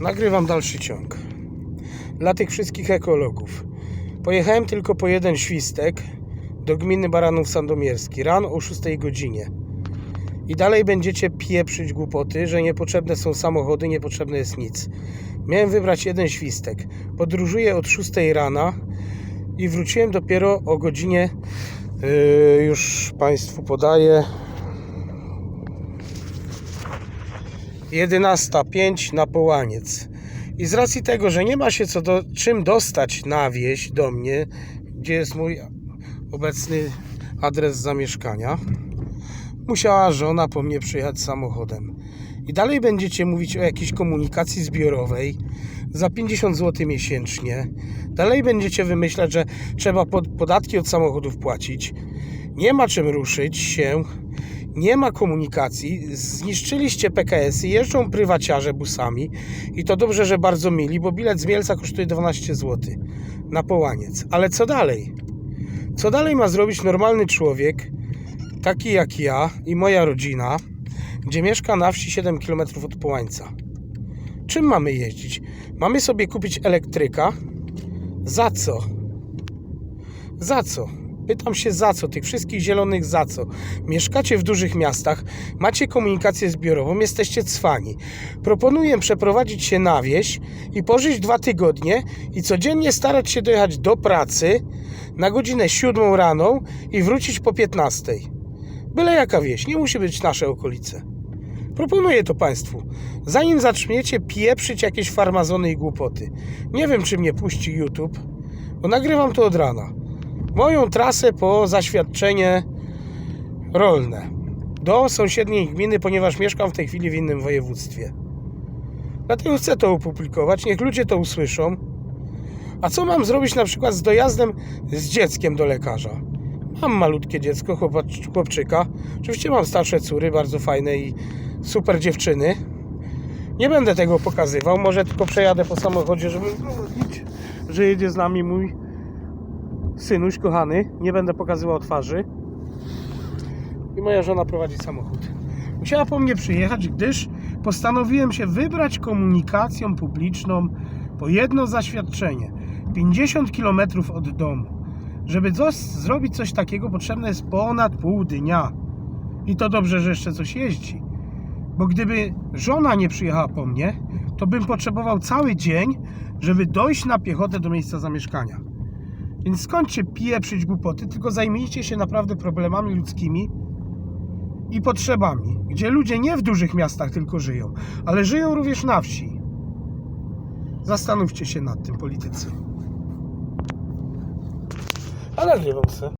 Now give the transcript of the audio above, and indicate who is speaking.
Speaker 1: Nagrywam dalszy ciąg. Dla tych wszystkich ekologów. Pojechałem tylko po jeden świstek do gminy Baranów Sandomierski. Rano o 6 godzinie. I dalej będziecie pieprzyć głupoty, że niepotrzebne są samochody, niepotrzebne jest nic. Miałem wybrać jeden świstek. Podróżuję od 6 rana i wróciłem dopiero o godzinie, yy, już Państwu podaję, 11.05 na Połaniec. I z racji tego, że nie ma się co do, czym dostać na wieś do mnie, gdzie jest mój obecny adres zamieszkania, musiała żona po mnie przyjechać samochodem. I dalej będziecie mówić o jakiejś komunikacji zbiorowej za 50 zł miesięcznie. Dalej będziecie wymyślać, że trzeba pod, podatki od samochodów płacić. Nie ma czym ruszyć się. Nie ma komunikacji. Zniszczyliście PKS-y, jeżdżą prywaciarze busami. I to dobrze, że bardzo mili, bo bilet z Mielca kosztuje 12 zł na połaniec. Ale co dalej? Co dalej ma zrobić normalny człowiek, taki jak ja i moja rodzina, gdzie mieszka na wsi 7 km od Połańca? Czym mamy jeździć? Mamy sobie kupić elektryka? Za co? Za co? Pytam się za co, tych wszystkich zielonych za co. Mieszkacie w dużych miastach, macie komunikację zbiorową, jesteście cwani. Proponuję przeprowadzić się na wieś i pożyć dwa tygodnie i codziennie starać się dojechać do pracy na godzinę 7 rano i wrócić po 15. Byle jaka wieś, nie musi być nasze okolice. Proponuję to Państwu. Zanim zaczniecie pieprzyć jakieś farmazony i głupoty. Nie wiem, czy mnie puści YouTube, bo nagrywam to od rana. Moją trasę po zaświadczenie rolne do sąsiedniej gminy, ponieważ mieszkam w tej chwili w innym województwie. Dlatego chcę to opublikować, niech ludzie to usłyszą. A co mam zrobić na przykład z dojazdem z dzieckiem do lekarza? Mam malutkie dziecko, chłopczyka. Oczywiście mam starsze córy, bardzo fajne i super dziewczyny. Nie będę tego pokazywał, może tylko przejadę po samochodzie, żeby udowodnić, że jedzie z nami mój synuś kochany. Nie będę pokazywał twarzy. I moja żona prowadzi samochód. Musiała po mnie przyjechać, gdyż postanowiłem się wybrać komunikacją publiczną po jedno zaświadczenie. 50 km od domu. Żeby coś, zrobić coś takiego potrzebne jest ponad pół dnia. I to dobrze, że jeszcze coś jeździ. Bo gdyby żona nie przyjechała po mnie, to bym potrzebował cały dzień, żeby dojść na piechotę do miejsca zamieszkania. Więc skończcie pieprzyć głupoty, tylko zajmijcie się naprawdę problemami ludzkimi i potrzebami, gdzie ludzie nie w dużych miastach tylko żyją, ale żyją również na wsi. Zastanówcie się nad tym, politycy. Ale nagrywam se.